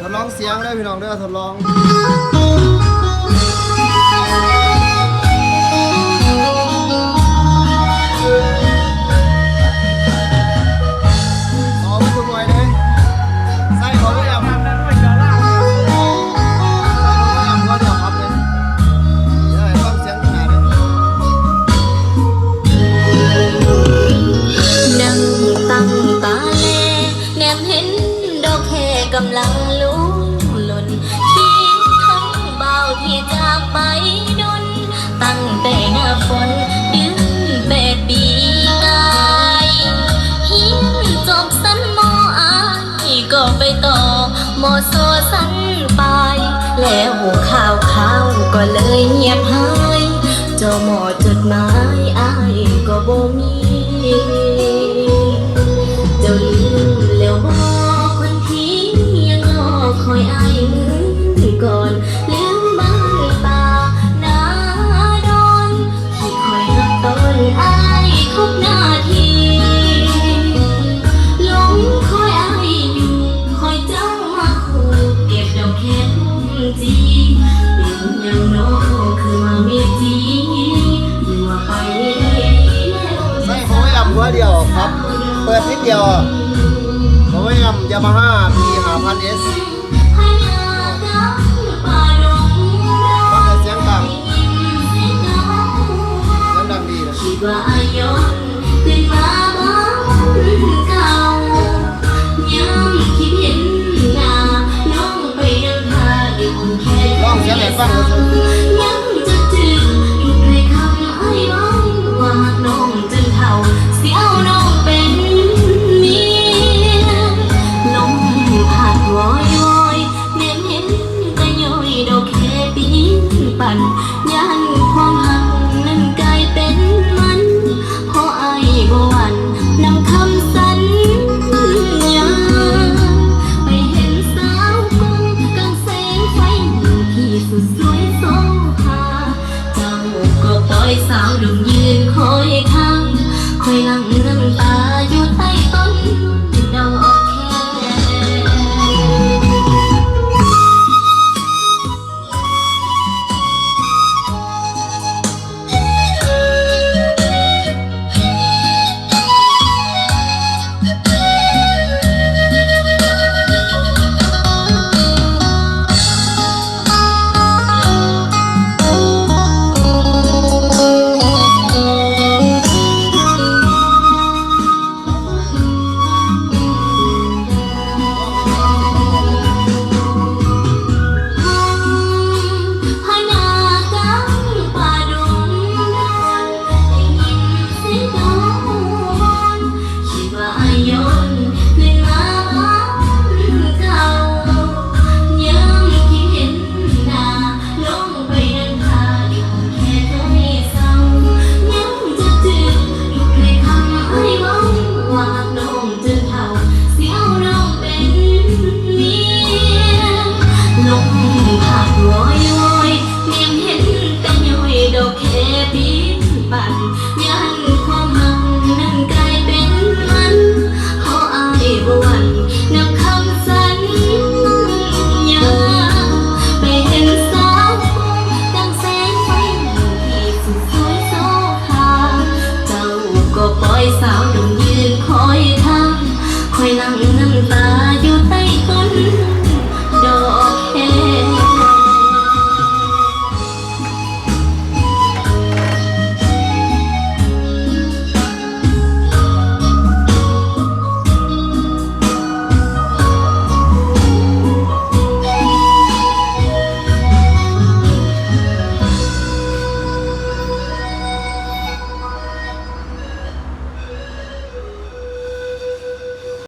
ทดลองเสียงได้พี่น้องเด้อทดลอง หมดโซสั้นไป แล้วหูข่าวข่าวก็เลยเงียบหายเจ้าหมอจดหมายอายก็บ่มีเจ้าลืมแล้วบอกคนที่ยังรอคอยอายเหมือนก่อน วเดียวครับ เปิดนิดเดียวผมไม่ยำยามาฮ่า P หาพันเอส người phù suối số hà chồng cô tối sao được như อยนั่งนั่งตา